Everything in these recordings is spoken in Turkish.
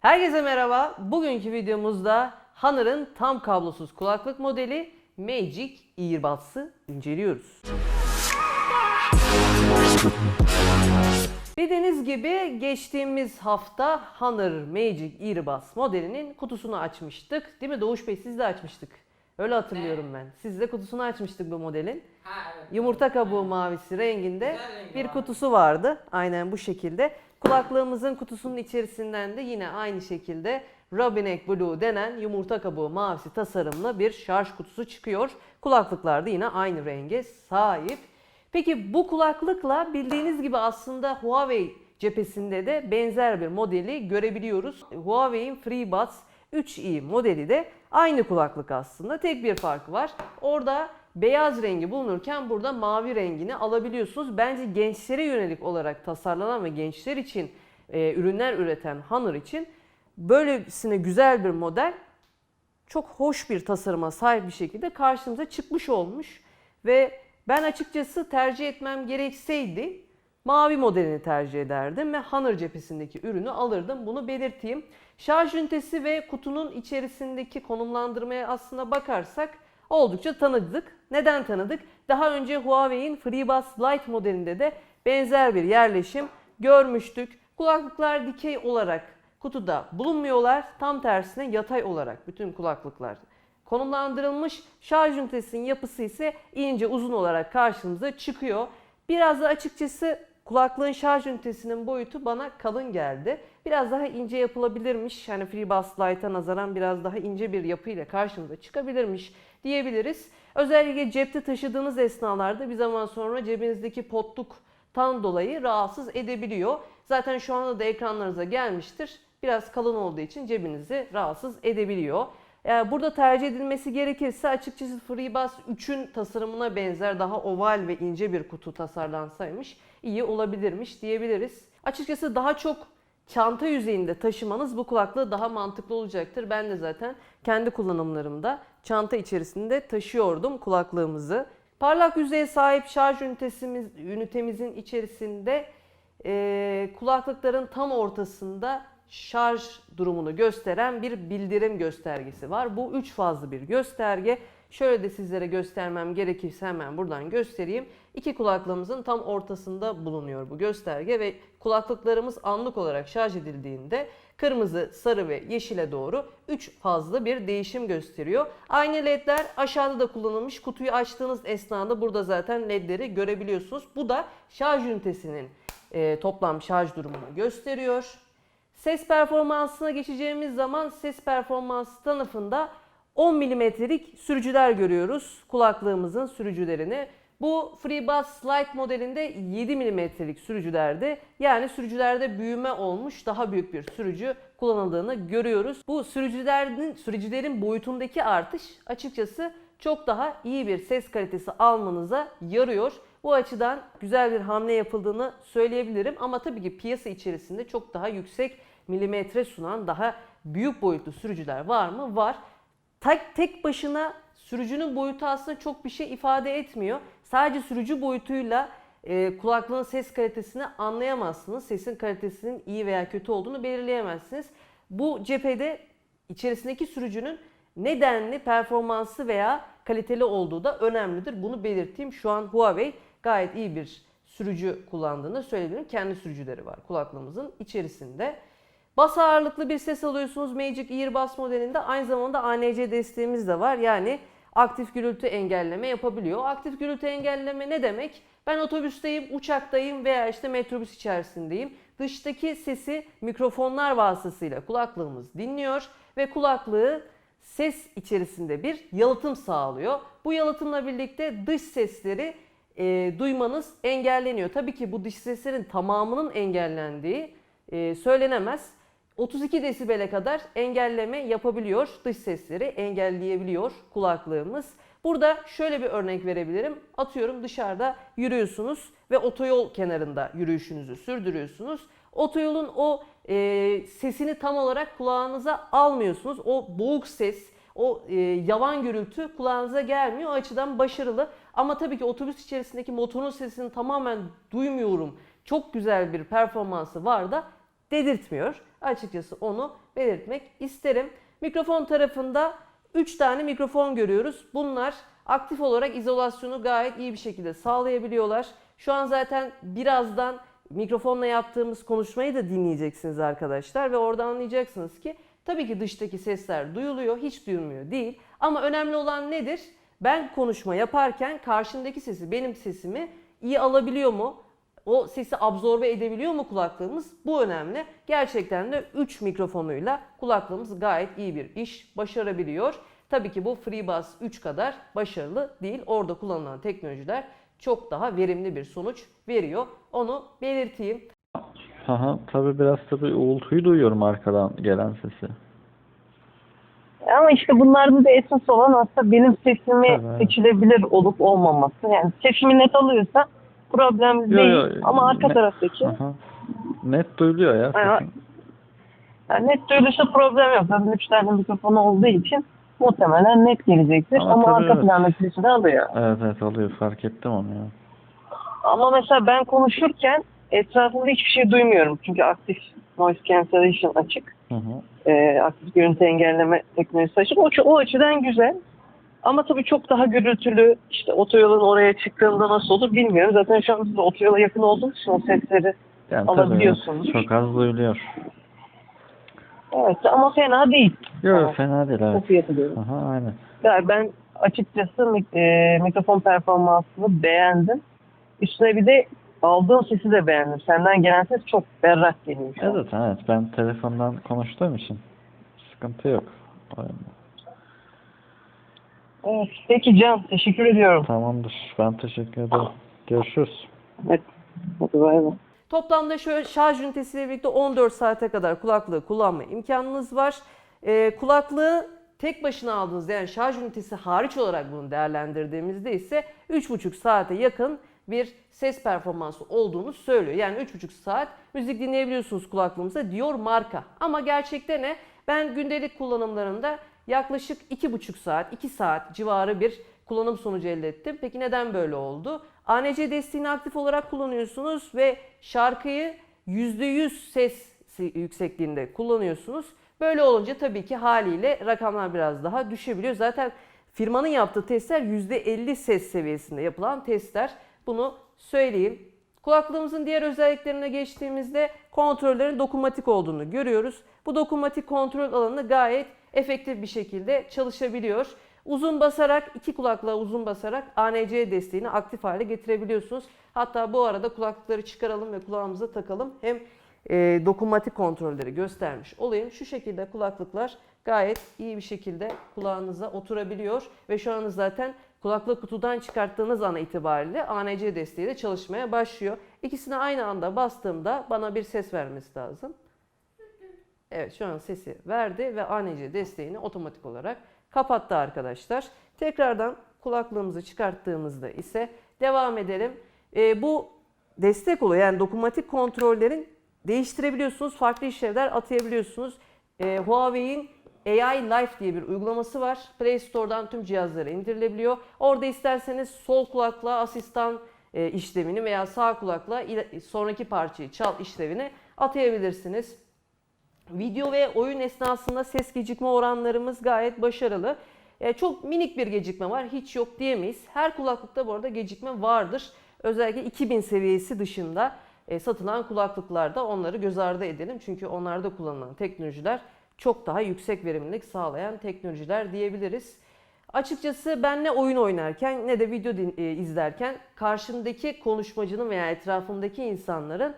Herkese merhaba. Bugünkü videomuzda Honor'ın tam kablosuz kulaklık modeli Magic Earbuds'ı inceliyoruz. Bildiğiniz gibi geçtiğimiz hafta Honor Magic Earbuds modelinin kutusunu açmıştık. Değil mi Doğuş Bey siz de açmıştık. Öyle hatırlıyorum ben. Siz de kutusunu açmıştık bu modelin. Ha evet. Yumurta kabuğu mavisi renginde bir kutusu vardı. Aynen bu şekilde. Kulaklığımızın kutusunun içerisinden de yine aynı şekilde Robinek Blue denen yumurta kabuğu mavisi tasarımlı bir şarj kutusu çıkıyor. Kulaklıklar da yine aynı renge sahip. Peki bu kulaklıkla bildiğiniz gibi aslında Huawei cephesinde de benzer bir modeli görebiliyoruz. Huawei'in FreeBuds 3i modeli de aynı kulaklık aslında. Tek bir farkı var. Orada beyaz rengi bulunurken burada mavi rengini alabiliyorsunuz. Bence gençlere yönelik olarak tasarlanan ve gençler için e, ürünler üreten Honor için böylesine güzel bir model çok hoş bir tasarıma sahip bir şekilde karşımıza çıkmış olmuş ve ben açıkçası tercih etmem gerekseydi mavi modelini tercih ederdim ve Honor cephesindeki ürünü alırdım. Bunu belirteyim. Şarj ünitesi ve kutunun içerisindeki konumlandırmaya aslında bakarsak oldukça tanıdık. Neden tanıdık? Daha önce Huawei'in FreeBuds Lite modelinde de benzer bir yerleşim görmüştük. Kulaklıklar dikey olarak kutuda bulunmuyorlar. Tam tersine yatay olarak bütün kulaklıklar konumlandırılmış. Şarj ünitesinin yapısı ise ince uzun olarak karşımıza çıkıyor. Biraz da açıkçası kulaklığın şarj ünitesinin boyutu bana kalın geldi. Biraz daha ince yapılabilirmiş. Yani FreeBuds Lite'a nazaran biraz daha ince bir yapıyla karşımıza çıkabilirmiş diyebiliriz. Özellikle cepte taşıdığınız esnalarda bir zaman sonra cebinizdeki potluktan dolayı rahatsız edebiliyor. Zaten şu anda da ekranlarınıza gelmiştir. Biraz kalın olduğu için cebinizi rahatsız edebiliyor. Yani burada tercih edilmesi gerekirse açıkçası FreeBuds 3'ün tasarımına benzer daha oval ve ince bir kutu tasarlansaymış iyi olabilirmiş diyebiliriz. Açıkçası daha çok çanta yüzeyinde taşımanız bu kulaklığı daha mantıklı olacaktır. Ben de zaten kendi kullanımlarımda çanta içerisinde taşıyordum kulaklığımızı. Parlak yüzeye sahip şarj ünitesimiz, ünitemizin içerisinde eee, kulaklıkların tam ortasında şarj durumunu gösteren bir bildirim göstergesi var. Bu 3 fazlı bir gösterge. Şöyle de sizlere göstermem gerekirse hemen buradan göstereyim. İki kulaklığımızın tam ortasında bulunuyor bu gösterge ve kulaklıklarımız anlık olarak şarj edildiğinde kırmızı, sarı ve yeşile doğru 3 fazlı bir değişim gösteriyor. Aynı ledler aşağıda da kullanılmış. Kutuyu açtığınız esnada burada zaten ledleri görebiliyorsunuz. Bu da şarj ünitesinin e, toplam şarj durumunu gösteriyor. Ses performansına geçeceğimiz zaman ses performansı tarafında 10 milimetrelik sürücüler görüyoruz kulaklığımızın sürücülerini. Bu FreeBuds Lite modelinde 7 milimetrelik sürücülerdi. Yani sürücülerde büyüme olmuş daha büyük bir sürücü kullanıldığını görüyoruz. Bu sürücülerin sürücülerin boyutundaki artış açıkçası çok daha iyi bir ses kalitesi almanıza yarıyor. Bu açıdan güzel bir hamle yapıldığını söyleyebilirim ama tabii ki piyasa içerisinde çok daha yüksek milimetre sunan daha büyük boyutlu sürücüler var mı? Var. Tek, tek başına sürücünün boyutu aslında çok bir şey ifade etmiyor. Sadece sürücü boyutuyla e, kulaklığın ses kalitesini anlayamazsınız. Sesin kalitesinin iyi veya kötü olduğunu belirleyemezsiniz. Bu cephede içerisindeki sürücünün nedenli performansı veya kaliteli olduğu da önemlidir. Bunu belirteyim. Şu an Huawei gayet iyi bir sürücü kullandığını söyleyebilirim. Kendi sürücüleri var kulaklığımızın içerisinde. Bas ağırlıklı bir ses alıyorsunuz Magic Earbuds modelinde. Aynı zamanda ANC desteğimiz de var. Yani aktif gürültü engelleme yapabiliyor. Aktif gürültü engelleme ne demek? Ben otobüsteyim, uçaktayım veya işte metrobüs içerisindeyim. Dıştaki sesi mikrofonlar vasıtasıyla kulaklığımız dinliyor ve kulaklığı ses içerisinde bir yalıtım sağlıyor. Bu yalıtımla birlikte dış sesleri e, duymanız engelleniyor. Tabii ki bu dış seslerin tamamının engellendiği e, söylenemez. 32 desibele kadar engelleme yapabiliyor. Dış sesleri engelleyebiliyor kulaklığımız. Burada şöyle bir örnek verebilirim. Atıyorum dışarıda yürüyorsunuz ve otoyol kenarında yürüyüşünüzü sürdürüyorsunuz. Otoyolun o e, sesini tam olarak kulağınıza almıyorsunuz. O boğuk ses, o e, yavan gürültü kulağınıza gelmiyor. O açıdan başarılı. Ama tabii ki otobüs içerisindeki motorun sesini tamamen duymuyorum. Çok güzel bir performansı var da dedirtmiyor. Açıkçası onu belirtmek isterim. Mikrofon tarafında 3 tane mikrofon görüyoruz. Bunlar aktif olarak izolasyonu gayet iyi bir şekilde sağlayabiliyorlar. Şu an zaten birazdan mikrofonla yaptığımız konuşmayı da dinleyeceksiniz arkadaşlar ve orada anlayacaksınız ki tabii ki dıştaki sesler duyuluyor, hiç duyulmuyor değil. Ama önemli olan nedir? Ben konuşma yaparken karşımdaki sesi, benim sesimi iyi alabiliyor mu? O sesi absorbe edebiliyor mu kulaklığımız? Bu önemli. Gerçekten de 3 mikrofonuyla kulaklığımız gayet iyi bir iş başarabiliyor. Tabii ki bu FreeBuds 3 kadar başarılı değil. Orada kullanılan teknolojiler çok daha verimli bir sonuç veriyor. Onu belirteyim. Aha, tabii biraz tabii uğultuyu duyuyorum arkadan gelen sesi. Ama işte bunlarda da esas olan aslında benim sesimi Evet. seçilebilir olup olmaması. Yani sesimi net alıyorsa problem Yo, değil. yo, Ama arka ne- taraftaki Aha. Net duyuluyor ya sesin. yani net duyulursa problem yok. Zaten üç tane mikrofonu olduğu için muhtemelen net gelecektir. Ama Ama, arka evet. plandaki sesi de alıyor. Evet evet alıyor fark ettim onu ya. Ama mesela ben konuşurken etrafımda hiçbir şey duymuyorum. Çünkü aktif noise cancellation açık. Hı hı. e, aktif görüntü engelleme teknolojisi açık. O, o açıdan güzel. Ama tabii çok daha gürültülü işte otoyolun oraya çıktığında nasıl olur bilmiyorum. Zaten şu an siz otoyola yakın olduğunuz için o sesleri Yani tabii Alabiliyorsunuz. evet, çok az duyuluyor. evet ama fena değil. Yok Tamam. fena değil evet. fiyatı. Aha aynen. Yani ben açıkçası mik- e, mikrofon performansını beğendim. Üstüne bir de aldığım sesi de beğendim. Senden gelen ses çok berrak geliyor. Evet evet ben telefondan konuştuğum için sıkıntı yok. O yönden. Evet. Peki Can teşekkür ediyorum. Tamamdır. Ben teşekkür ederim. Görüşürüz. Evet. Hadi bay bay. Toplamda şöyle şarj ünitesiyle birlikte 14 saate kadar kulaklığı kullanma imkanınız var. Ee, kulaklığı tek başına aldığınız yani şarj ünitesi hariç olarak bunu değerlendirdiğimizde ise 3,5 saate yakın bir ses performansı olduğunu söylüyor. Yani 3,5 saat müzik dinleyebiliyorsunuz kulaklığımıza diyor marka. Ama gerçekte ne? Ben gündelik kullanımlarında yaklaşık 2,5 saat, 2 saat civarı bir kullanım sonucu elde ettim. Peki neden böyle oldu? ANC desteğini aktif olarak kullanıyorsunuz ve şarkıyı %100 ses yüksekliğinde kullanıyorsunuz. Böyle olunca tabii ki haliyle rakamlar biraz daha düşebiliyor. Zaten firmanın yaptığı testler %50 ses seviyesinde yapılan testler. Bunu söyleyeyim. Kulaklığımızın diğer özelliklerine geçtiğimizde kontrollerin dokunmatik olduğunu görüyoruz. Bu dokunmatik kontrol alanı gayet efektif bir şekilde çalışabiliyor. Uzun basarak, iki kulaklığa uzun basarak ANC desteğini aktif hale getirebiliyorsunuz. Hatta bu arada kulaklıkları çıkaralım ve kulağımıza takalım. Hem e, dokunmatik kontrolleri göstermiş olayım. Şu şekilde kulaklıklar gayet iyi bir şekilde kulağınıza oturabiliyor. Ve şu an zaten kulaklık kutudan çıkarttığınız an itibariyle ANC desteği de çalışmaya başlıyor. İkisini aynı anda bastığımda bana bir ses vermesi lazım. Evet şu an sesi verdi ve ANC desteğini otomatik olarak kapattı arkadaşlar. Tekrardan kulaklığımızı çıkarttığımızda ise devam edelim. Ee, bu destek oluyor yani dokunmatik kontrollerin değiştirebiliyorsunuz. Farklı işlevler atayabiliyorsunuz. Ee, Huawei'in AI Life diye bir uygulaması var. Play Store'dan tüm cihazlara indirilebiliyor. Orada isterseniz sol kulaklığa asistan e, işlemini veya sağ kulaklığa ile- sonraki parçayı çal işlevini atayabilirsiniz. Video ve oyun esnasında ses gecikme oranlarımız gayet başarılı. E, çok minik bir gecikme var, hiç yok diyemeyiz. Her kulaklıkta bu arada gecikme vardır. Özellikle 2000 seviyesi dışında e, satılan kulaklıklarda onları göz ardı edelim. Çünkü onlarda kullanılan teknolojiler çok daha yüksek verimlilik sağlayan teknolojiler diyebiliriz. Açıkçası ben ne oyun oynarken ne de video e, izlerken karşımdaki konuşmacının veya etrafımdaki insanların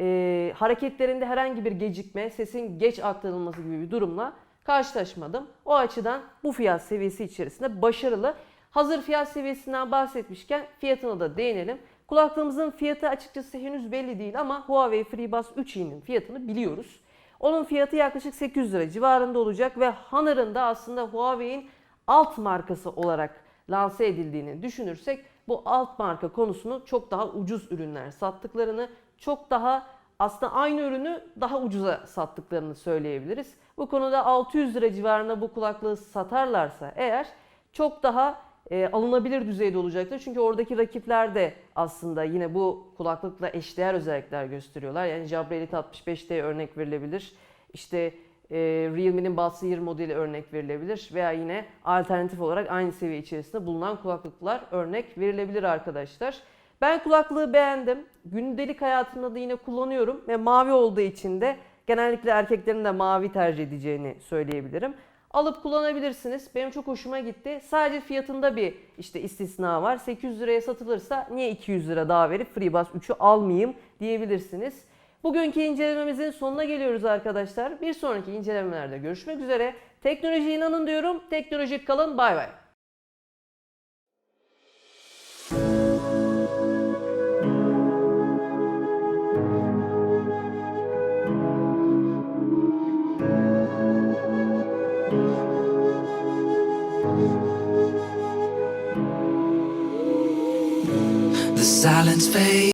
e, hareketlerinde herhangi bir gecikme, sesin geç aktarılması gibi bir durumla karşılaşmadım. O açıdan bu fiyat seviyesi içerisinde başarılı. Hazır fiyat seviyesinden bahsetmişken fiyatına da değinelim. Kulaklığımızın fiyatı açıkçası henüz belli değil ama Huawei FreeBuds 3i'nin fiyatını biliyoruz. Onun fiyatı yaklaşık 800 lira civarında olacak ve Honor'ın da aslında Huawei'in alt markası olarak lanse edildiğini düşünürsek bu alt marka konusunu çok daha ucuz ürünler sattıklarını, çok daha aslında aynı ürünü daha ucuza sattıklarını söyleyebiliriz. Bu konuda 600 lira civarında bu kulaklığı satarlarsa eğer çok daha e, alınabilir düzeyde olacaktır. Çünkü oradaki rakipler de aslında yine bu kulaklıkla eşdeğer özellikler gösteriyorlar. Yani Jabra Elite 65'te örnek verilebilir. İşte e, Realme'nin Buds Ear modeli örnek verilebilir veya yine alternatif olarak aynı seviye içerisinde bulunan kulaklıklar örnek verilebilir arkadaşlar. Ben kulaklığı beğendim. Gündelik hayatımda da yine kullanıyorum ve mavi olduğu için de genellikle erkeklerin de mavi tercih edeceğini söyleyebilirim. Alıp kullanabilirsiniz. Benim çok hoşuma gitti. Sadece fiyatında bir işte istisna var. 800 liraya satılırsa niye 200 lira daha verip FreeBuds 3'ü almayayım diyebilirsiniz. Bugünkü incelememizin sonuna geliyoruz arkadaşlar. Bir sonraki incelemelerde görüşmek üzere. Teknolojiye inanın diyorum. Teknolojik kalın. Bay bay. Silence fades.